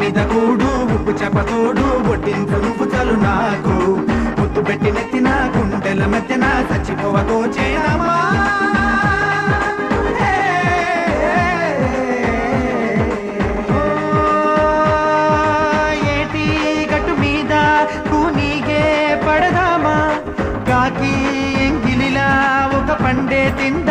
మీద కూడు ఉప్పు చెప్పతోడు ఒడ్డించు నువ్వు చలు నాకు. ముద్దు పెట్టి నెత్తిన గుండెల మధ్యన చచ్చిపోవతో చేరమా ఏటి గట్టు మీద కూనీగే పడదామా? కాకి ఎంగిలిలా ఒక పండే తింద